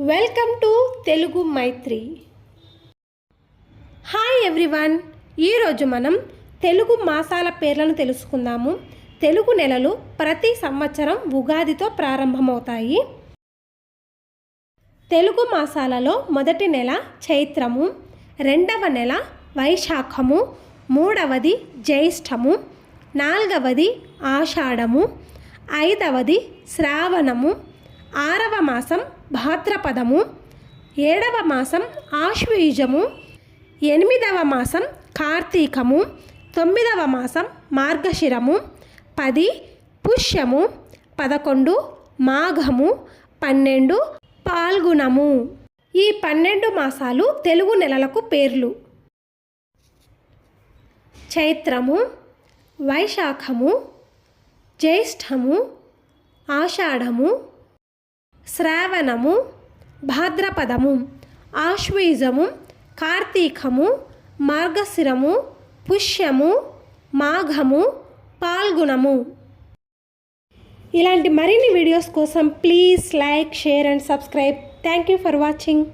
Welcome to Telugu Maitri. Hi everyone. ఈరోజు మనం తెలుగు మాసాల పేర్లను తెలుసుకుందాము. తెలుగు నెలలు ప్రతి సంవత్సరం ఉగాదితో ప్రారంభమవుతాయి. తెలుగు మాసాలలో మొదటి నెల చైత్రము రెండవ నెల వైశాఖము మూడవది జ్యేష్ఠము నాలుగవది ఆషాఢము ఐదవది శ్రావణము ఆరవ మాసం భాద్రపదము ఏడవ మాసం ఆశ్వయుజము ఎనిమిదవ మాసం కార్తీకము తొమ్మిదవ మాసం మార్గశిరము పది పుష్యము పదకొండు మాఘము పన్నెండు పాల్గుణము. ఈ పన్నెండు మాసాలు తెలుగు నెలలకు పేర్లు. చైత్రము వైశాఖము జ్యేష్ఠము ఆషాఢము శ్రావణము భాద్రపదము ఆశ్వీజము కార్తీకము మార్గశిరము పుష్యము మాఘము పాల్గుణము. ఇలాంటి మరిన్ని వీడియోస్ కోసం please like share and subscribe. Thank you for watching.